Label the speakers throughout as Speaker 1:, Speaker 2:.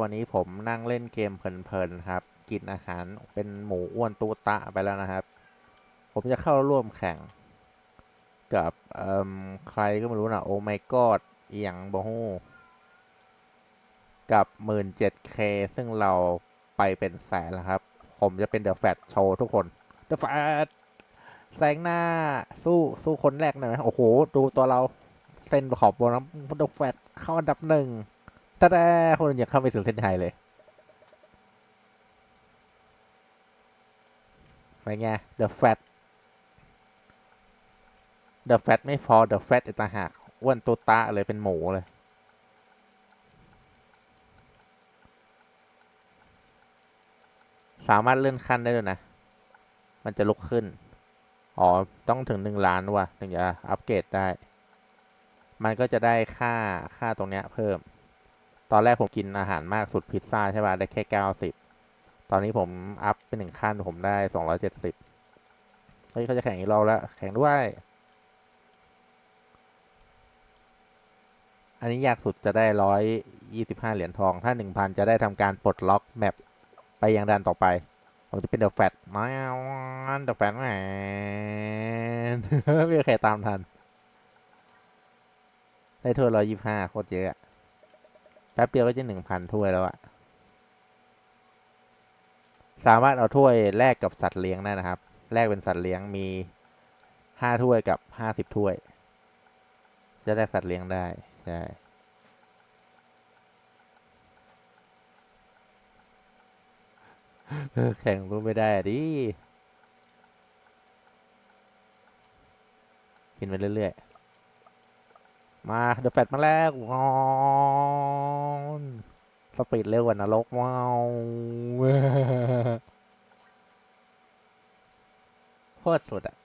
Speaker 1: วันนี้ผมนั่งเล่นเกมเพลินๆครับ กินอาหารเป็นหมูอ้วนตูตะไปแล้วนะครับ ผมจะเข้าร่วมแข่ง กับใครก็ไม่รู้นะโอไมกอดเอียงบอฮูกับ 17k ซึ่งเราไปเป็นแสนแล้วครับ ผมจะเป็นเดอะแฟตโชว์ทุกคนเดอะแฟตแซงหน้าสู้สู้คนแรกหน่อยไหมโอ้โห ดูตัวเราเส้นขอบบนน้ำเดอะแฟตเข้าอันดับหนึ่ง แต่แต่คนอยังเข้าไม่ถึงเส้นชัยเลย ไปไง The Fat The Fat ไม่พอ The Fat อีกต่างหากอ้วนตุตะเลยเป็นหมูเลย สามารถเลื่อนขั้นได้ด้วยนะ มันจะลุกขึ้น อ๋อ ต้องถึงหนึ่งล้านว่ะ ถึงจะอัปเกรดได้ มันก็จะได้ค่าค่าตรงเนี้ยเพิ่ม ตอนแรกผมกินอาหารมากสุดพิซซ่าใช่ป่ะได้แค่เก้าสิบตอนนี้ผมอัพเป็นหนึ่งขั้นผมได้สองร้อยเจ็ดสิบเฮ้ยเขาจะแข่งอีกรอบแล้วแข่งด้วย อันนี้ยากสุดจะได้ร้อยยี่สิบห้าเหรียญทอง ถ้าหนึ่งพันจะได้ทำการปลดล็อกแมปไปยังด่านต่อไป ผมจะเป็นเดอะแฟตมาเดอะแฟตแมนไม่มีใครตามทัน ได้ถ้วยร้อยยี่ห้าโคตรเยอะ ป๊บเดียวก็จะหนึ่งพันถ้วยแล้วอะสามารถเอาถ้วยแลกกับสัตว์เลี้ยงได้นะครับ แลกเป็นสัตว์เลี้ยงมีห้าถ้วยกับห้าสิบถ้วย จะได้สัตว์เลี้ยงได้ ใช่ แข่งรู้ไม่ได้ดิ กินไปเรื่อย ๆ มาเดอะแฟตมาแล้วงอนสปีดเร็วกว่านรกว้าวโคตรสุดอะ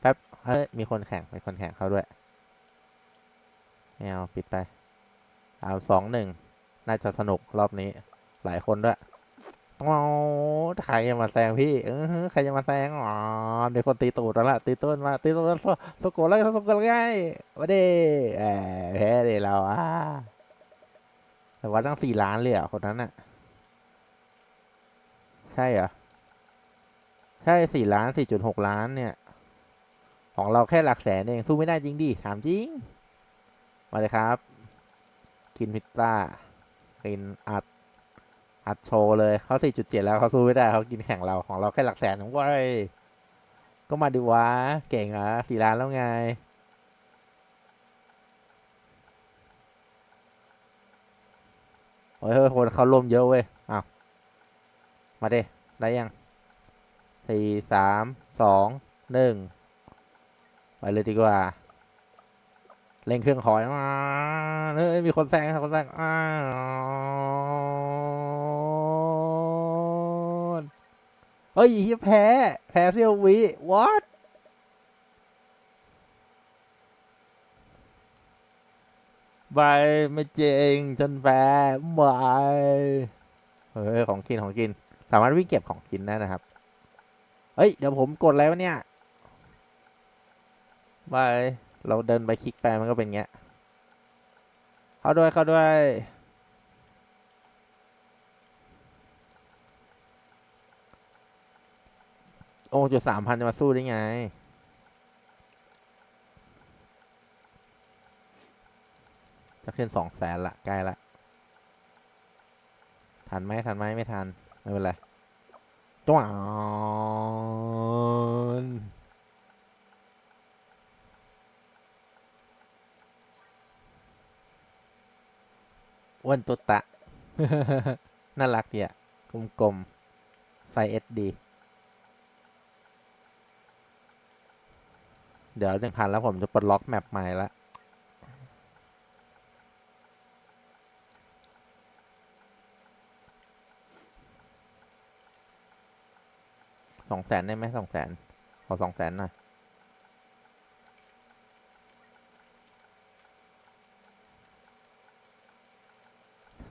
Speaker 1: แป๊บเฮ้ยมีคนแข่งมีคนแข่งเขาด้วยไม่เอาปิดไป เอาสองหนึ่งน่าจะสนุกรอบนี้หลายคนด้วย ว้ใครจะมาแซงพี่ เออใครจะมาแซงอ๋อมีคนตีตูดแล้วล่ะ ตีต้นมา ตีต้นแล้วสสกกแล้วสกกง่ายมาดิแหมแพ้เดิเราอะแต่ว่าตั้งสี่ล้านเลยอะคนนั้นอะ ใช่เหรอ ใช่สี่ล้านสี่จุดหกล้านเนี่ย ของเราแค่หลักแสนเอง สู้ไม่ได้จริงดิ ถามจริง มาเลยครับ กินพิซซ่า กินอัด อัดโชว์เลยเขาสี่จุดเจ็ดแล้วเขาสู้ไม่ได้เขากินแข่งเราของเราแค่หลักแสนของเว้ยก็มาดิวะเก่งเหรอสี่ล้านแล้วไง โอ้ยคนเขาร่วมเยอะเว้ยอ้าวมาดิได้ยังสี่สามสองหนึ่งไปเลยดีกว่าเร่งเครื่องขอยมาเฮ้ยมีคนแซงครับคนแซงอ้า เฮ้ยแพ้ แพ้เซียววิ what บายไม่เจงฉันแพ้บายเฮ้ยของกินของกิน สามารถวิ่งเก็บของกินได้นะครับ เฮ้ย เดี๋ยวผมกดแล้วเนี่ยบายเราเดินไปคลิกไปมันก็เป็นเงี้ย เข้าด้วยเข้าด้วย โอ้จุดสามพันจะมาสู้ได้ไง จะขึ้นสองแสนละใกล้ละ ทันไหมทันไหมไม่ทัน ไม่เป็นไรจ้วงอ้วนตุตะ น่ารักดีอะกลมๆไซส์เอสดี เดี๋ยวหนึ่งพันแล้วผมจะปลดล็อกแมปใหม่ละสองแสนได้ไหมสองแสนขอสองแสนหน่อย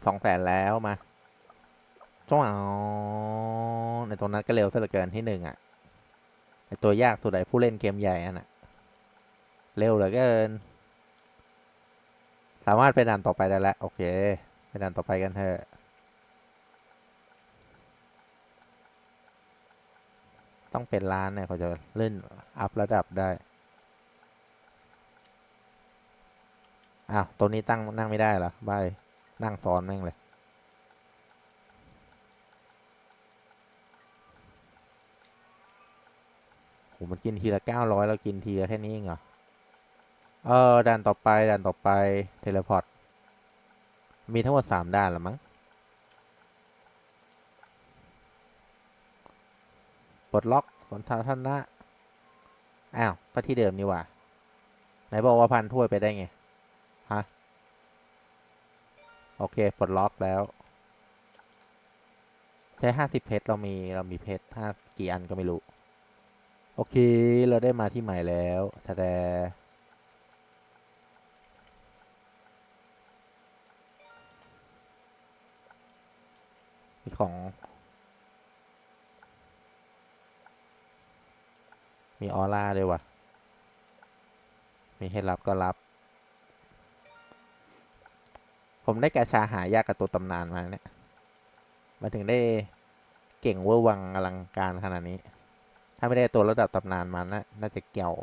Speaker 1: สองแสนแล้วมาจ้าวในตรงนั้นก็เร็วซะเหลือเกินที่หนึ่งอะ ไอตัวยากสุดไอผู้เล่นเกมใหญ่อันน่ะ เร็วเหลือเกิน สามารถไปด่านต่อไปได้แล้ว โอเค ไปด่านต่อไปกันเถอะต้องเป็นร้านเนี่ยเขาจะเล่นอัพระดับได้อ้าวตัวนี้ตั้งนั่งไม่ได้เหรอบายนั่งซ้อนแม่งเลย โห มันกินทีละเก้าร้อยเรากินทีละแค่นี้เองเหรอ เออด่านต่อไปด่านต่อไปเทเลพอร์ตมีทั้งหมดสามด่านเหรือมั้งปลดล็อกสนทาธนะอ้าวก็ที่เดิมนี่ว่าไหนบอกว่าพันถ้วยไปได้ไงฮะโอเคปลดล็อกแล้ว ใช้ห้าสิบเพชรเรามีเรามีเพชรห้ากี่อันก็ไม่รู้ โอเค เราได้มาที่ใหม่แล้วแสดง ของ มีออร่าด้วยวะมีให้รับก็รับ ผมได้กชาหายากกับตัวตำนานมาเนี่ย มาถึงได้เก่งเวอร์วังอลังการขนาดนี้ ถ้าไม่ได้ตัวระดับตำนานมานะน่าจะเกี่ยว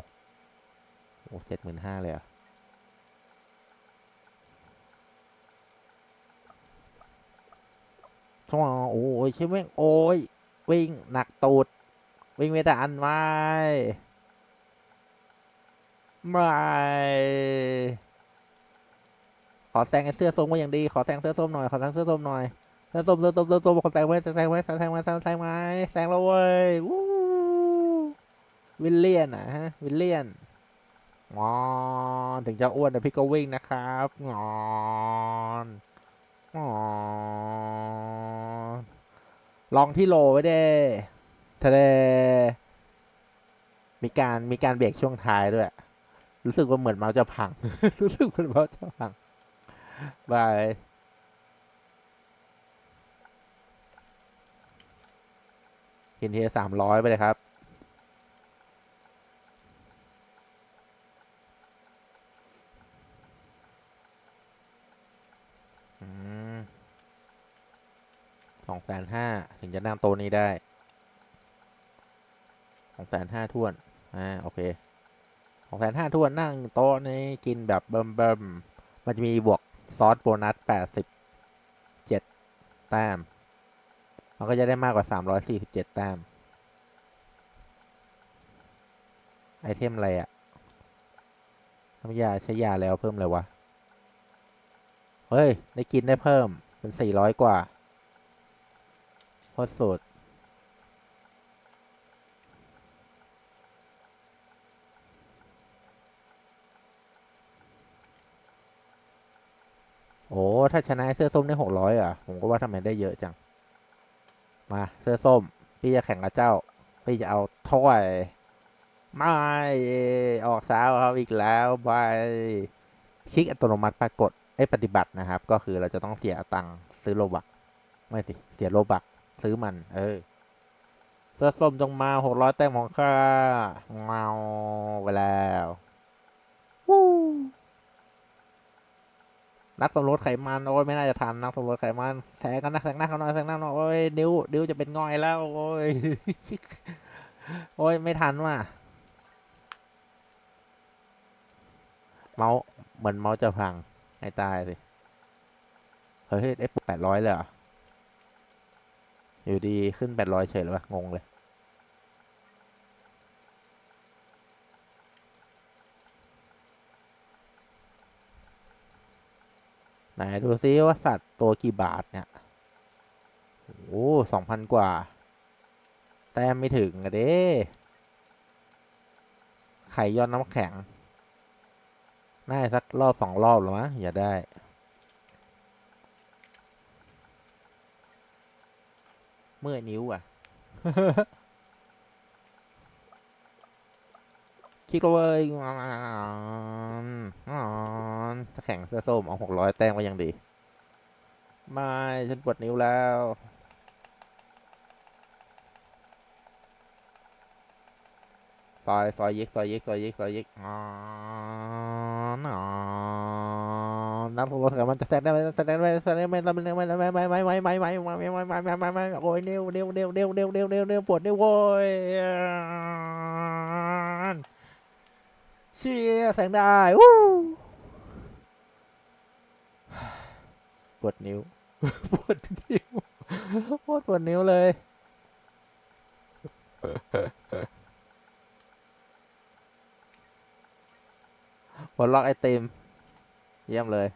Speaker 1: โอ้เจ็ดหมื่นห้าเลยอะ ช่วงโอ้ยใช่ไหมโอ้ย วิ่งหนักตูด วิ่งไม่ทันไม่ไม่ขอแซงไอ้เสื้อส้มก็ยังดี ขอแซงเสื้อส้มหน่อย ขอแซงเสื้อส้มหน่อย เสื้อส้มเสื้อส้มเสื้อส้มขอแซงไว้แซงไว้แซงไว้แซงแซงไว้แซงแล้วเว้ยวู้วิลเลียนอะฮะ วิลเลียนงอนถึงจะอ้วนแต่พี่ก็วิ่งนะครับงอน งอลองที่โลไว้เด้ทะเลมีการมีการเบรกช่วงท้ายด้วย รู้สึกว่าเหมือนเมาส์จะพัง รู้สึกเหมือนเมาส์จะพังบายกินทีสามร้อยไปเลยครับ สองแสนห้าถึงจะนั่งโตนี้ได้สองแสนห้าทวน อ่า โอเคสองแสนห้าทวนนั่งโต๊ะนี้กินแบบเบิ่มเบิ่มมันจะมีบวกซอสโบนัสแปดสิบเจ็ดแต้ม มันก็จะได้มากกว่าสามร้อยสี่สิบเจ็ดแต้ม ไอเทมอะไรอะน้ำยาใช้ยาแล้วเพิ่มเลยวะ เฮ้ย ได้กินได้เพิ่มเป็นสี่ร้อยกว่า โคตรสุดโอ้ ถ้าชนะเสื้อส้มได้หกร้อยอะ ผมก็ว่าทำไมได้เยอะจัง มาเสื้อส้ม พี่จะแข่งกับเจ้า พี่จะเอาถ้วยไม่ออกสาวครับอีกแล้วบายคลิกอัตโนมัติปรากฏไอ้ปฏิบัตินะครับ ก็คือเราจะต้องเสียตังค์ซื้อโลบัก ไม่สิ เสียโลบัก ซื้อมัน เออเสื้อส้มจงมาหกร้อยแต้มของข้าเงาไปแล้ววู้นักสำรวจไขมันโอ้ยไม่น่าจะทันนักสำรวจไขมันแซงกันนะแซงหน้าเขาหน่อยแซงหน้าหน่อยโอ้ยนิ้วนิ้วจะเป็นง่อยแล้วโอ้ยโอ้ยไม่ทันว่ะเมาส์เหมือนเมาส์จะพังให้ตายสิเฮ้ยเอฟแปดร้อยเลยเหรอ อยู่ดีขึ้นแปดร้อยเฉยเลยวะงงเลย ไหนดูซิว่าสัตว์ตัวกี่บาทเนี่ยโอ้สองพันกว่า แต้มไม่ถึงอะเด้ไข่ย้อนน้ำแข็ง น่าสักรอบสองรอบหรือมั้งอย่าได้ เมื่อยนิ้วอะ คิดว่าเว้ยจะแข่งเสื้อส้มเอาหกร้อยแต้มก็ยังดี ไม่ ฉันปวดนิ้วแล้วสซอยซอยยิกซอยยิกซอยยิกซอยยิกอ๋อห น้ำรถกับมันจะแซงได้ไหมแซงได้ไหมแซงได้ไหมไม่ไม่ไม่ไม่ไม่ไม่ไม่ไม่ไม่ไม่ไม่ไม่ไม่ไม่ไม่ไม่โอ้ยนิ้วนิ้วนิ้วนิ้วนิ้วนิ้วนิ้วนิ้วปวดนิ้วโว้ยเชี่ยแซงได้วู้ปวดนิ้วปวดนิ้วโคตรปวดนิ้วเลยปลดล็อกไอติม เยี่ยมเลย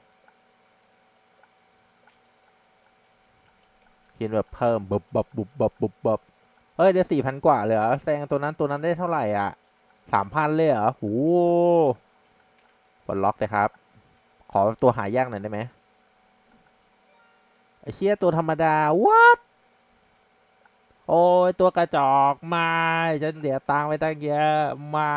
Speaker 1: กินแบบเพิ่มบุบบบบุบบบบุบบบเอ้ยเดี๋ยวสี่พันกว่าเลยเหรอแซงตัวนั้นตัวนั้นได้เท่าไหร่อะสามพันเลยเหรอโหปลดล็อกเลยครับ ขอตัวหายากหน่อยได้ไหมไอเชี่ยตัวธรรมดา what โอ้ยตัวกระจอก ไม่ฉันเสียตังค์ไปตั้งเยอะ ไม่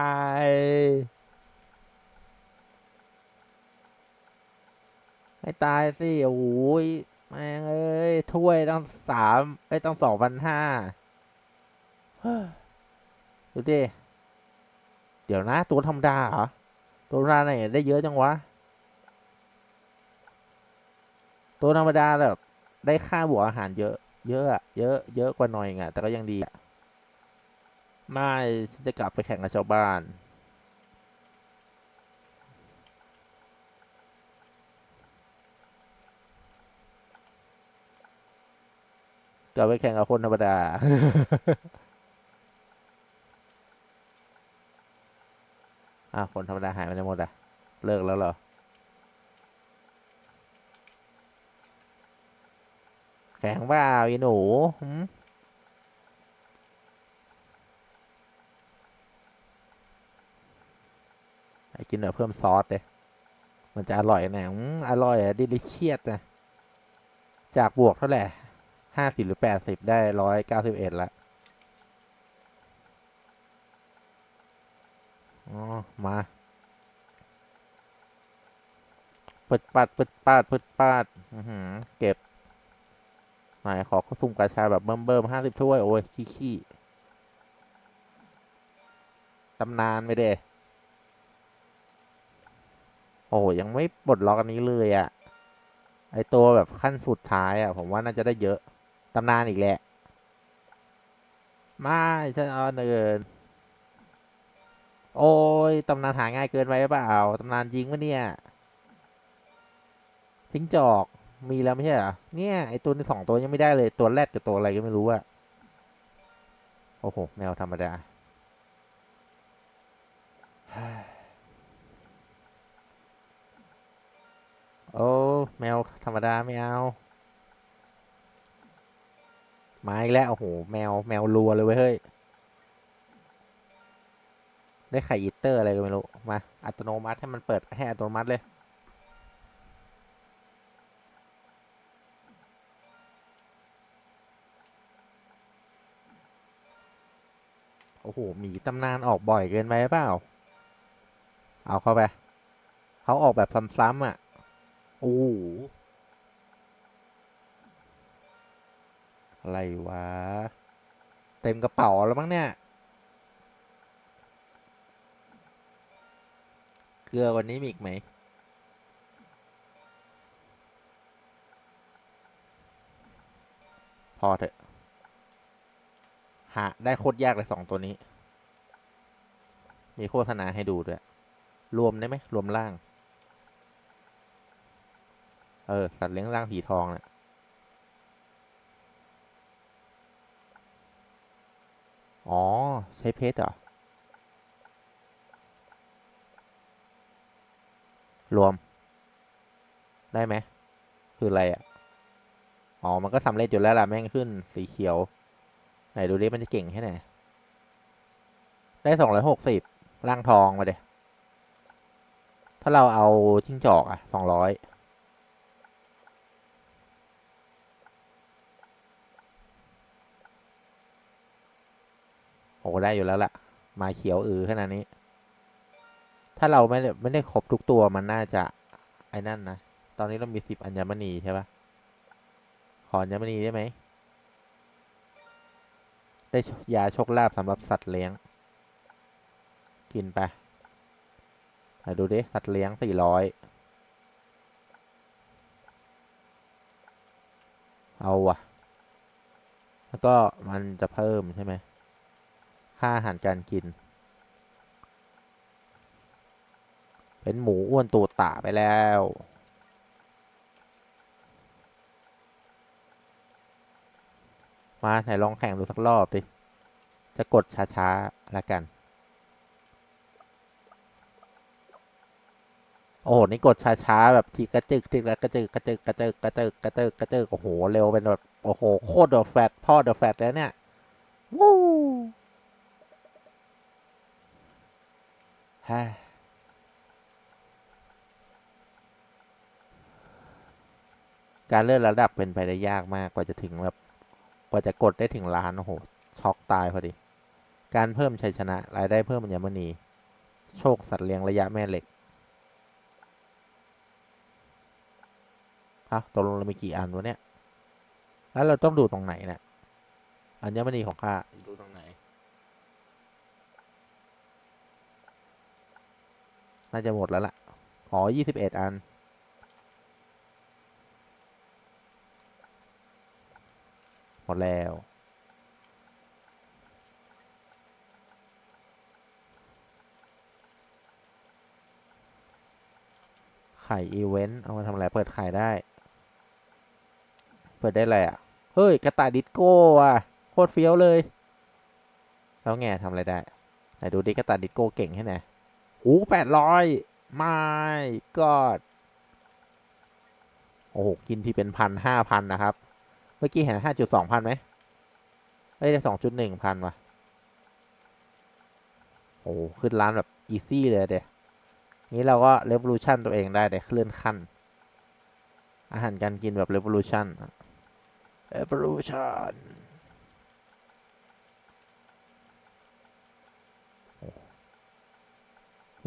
Speaker 1: ให้ตายสิ โอ้ยแม่งเอ้ย ถ้วยตั้งสามเอ้ยตั้งสองพันห้าดูดิ เดี๋ยวนะ ตัวธรรมดาเหรอ ตัวธรรมดาไหนได้เยอะจังวะ ตัวธรรมดาแบบ ได้ค่าบวกอาหารเยอะ เยอะอะเยอะ เยอะกว่าหน่อยไงแต่ก็ยังดีอะไม่ฉันจะกลับไปแข่งกับชาวบ้าน กลับไปแข่งกับคนธรรมดา อะคนธรรมดาหายไปไหนหมดอะ เลิกแล้วเหรอ แข่งว่าอีหนูหืมไอ้กินแบบเพิ่มซอสเลยมันจะอร่อยนะอืมอร่อยอะดิลิเชียสนะจากบวกเท่าไหร่ ห้าสิบหรือแปดสิบได้ร้อยเก้าสิบเอ็ดละอ๋อ มาปึดปัดปึดปาดปึดปาดเก็บไหนขอข้าวสุ่มกระชาแบบเบิ่มเบิ่มห้าสิบถ้วย โอ้ย ขี้ขี้ตำนานไม่เด้โอ้ยยังไม่ปลดล็อกอันนี้เลยอะไอตัวแบบขั้นสุดท้ายอะผมว่าน่าจะได้เยอะ ตำนานอีกแหละ ไม่ฉันเอาเกินโอ้ยตำนานหาง่ายเกินไปหรือเปล่าตำนานจริงปะเนี่ยจิ้งจอกมีแล้วไม่ใช่เหรอเนี่ยไอตัวนี้สองตัวยังไม่ได้เลยตัวแรกกับตัวอะไรก็ไม่รู้อะโอ้โหแมวธรรมดาโอ้แมวธรรมดาไม่เอา มาอีกแล้วโอ้โหแมวแมวรัวเลยเว้ยเฮ้ย ได้ไข่อีเตอร์อะไรก็ไม่รู้ มา อัตโนมัติให้มันเปิดให้อัตโนมัติเลยโอ้โห หมีตำนานออกบ่อยเกินไปเปล่า เอาเข้าไป เขาออกแบบซ้ำๆอะ โอ้โห อะไรวะ เต็มกระเป๋าแล้วมั้งเนี่ย เกลือวันนี้มีอีกไหม พอเถอะ หา ได้โคตรยากเลยสองตัวนี้ มีโฆษณาให้ดูด้วย รวมได้ไหม รวมล่าง เออ สัตว์เลี้ยงร่างสีทองเนี่ย อ๋อ ใช้เพชรเหรอ รวม ได้ไหม คืออะไรอะ อ๋อ มันก็สำเร็จอยู่แล้วล่ะ แม่งขึ้นสีเขียว ไหนดูดิ มันจะเก่งแค่ไหน ได้สองร้อยหกสิบร่างทองมาเดถ้าเราเอาจิ้งจอกอะสองร้อย อ้ได้อยู่แล้วล่ะ มาเขียวอือขนาดนี้ ถ้าเราไม่ได้ไม่ได้ครบทุกตัวมันน่าจะไอ้นั่นนะ ตอนนี้เรามีสิบอัญมณีใช่ปะขออัญมณีได้ไหม ได้ยาโชคลาภสำหรับสัตว์เลี้ยง กินไปไหนดูดิ สัตว์เลี้ยงสี่ร้อยเอาวะแล้วก็มันจะเพิ่มใช่ไหม ค่าอาหารการกิน เป็นหมูอ้วนตูดตาไปแล้วมาไหนลองแข่งดูสักรอบดิ จะกดช้าๆแล้วกัน โอ้โห นี่กดช้าๆแบบทีกระจึกทีละกระจึกกระจึกกระจึกกระจึกกระจึกกระจึกโอ้โห เร็วเป็นแบบ โอ้โห โคตรเดอะแฟตพ่อเดอะแฟตแล้วเนี่ย วู้ ฮ่าการเลื่อนระดับเป็นไปได้ยากมากกว่าจะถึงแบบกว่าจะกดได้ถึงล้าน โอ้โห ช็อกตายพอดี การเพิ่มชัยชนะ รายได้เพิ่มอัญมณี โชคสัตว์เลี้ยงระยะแม่เหล็กอ้าตกลงเรามีกี่อันวะเนี่ย แล้วเราต้องดูตรงไหนเนี่ยอัญมณีของข้าดูตรงไหน น่าจะหมดแล้วล่ะ อ๋อยี่สิบเอ็ดอัน หมดแล้ว ไข่อีเวนต์ เอามาทำอะไร เปิดไข่ได้ เปิดได้อะไรอะ เฮ้ย กระต่ายดิสโก้อะ โคตรเฟี้ยวเลย แล้วไงทำอะไรได้ ไหนดูดิกระต่ายดิสโก้เก่งแค่ไหน โอ้แปดร้อยไม่กอดโอ้โห กินที่เป็นพันห้าพันนะครับ เมื่อกี้เห็นห้าจุดสองพันไหมเอ้ยสองจุดหนึ่งพันว่ะโอ้ขึ้นร้านแบบอีซี่เลยเดี๋ยนี้เราก็เร v o l u t i o n ตัวเองได้เดี๋ยเลื่อนขั้น อาหารการกินแบบ revolution evolution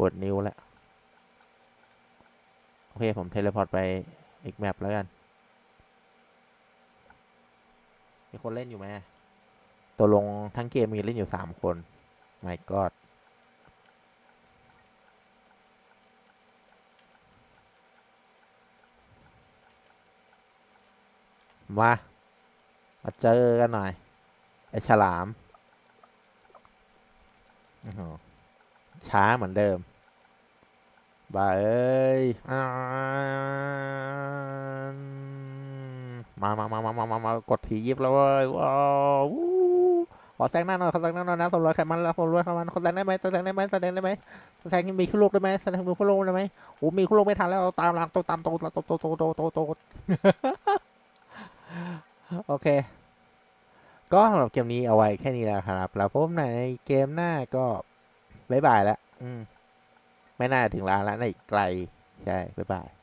Speaker 1: วดนิ้วแล้ว โอเค ผมเทเลพอร์ตไปอีกแมปแล้วกัน มีคนเล่นอยู่ไหมตัวลงทั้งเกมมีเล่นอยู่สามคน my god มา มาเจอกันหน่อย ไอฉลาม อือ ช้าเหมือนเดิมบ้าเอ้ยมามามามามามามากดถียิบแล้วเว้ยว้าวขอแซงหน้าหน่อยขอแซงหน้าหน่อยนะสมรอยไขมันแล้วสมรอยไขมันขอแซงได้ไหมแซงได้ไหมแซงได้ไหมแซงมีขึ้นโลกได้ไหมแซงมีขึ้นโลกได้ไหมโอ้มีขึ้นโลกไม่ทันแล้วตามหลังโตตามโตโตโตโตโตโตโตโอเค ก็สำหรับเกมนี้เอาไว้แค่นี้แล้วครับ แล้วพบในเกมหน้าก็ บายบายแล้ว อืม ไม่น่าถึงร้านแล้วนะอีกไกล ใช่ บ๊ายบาย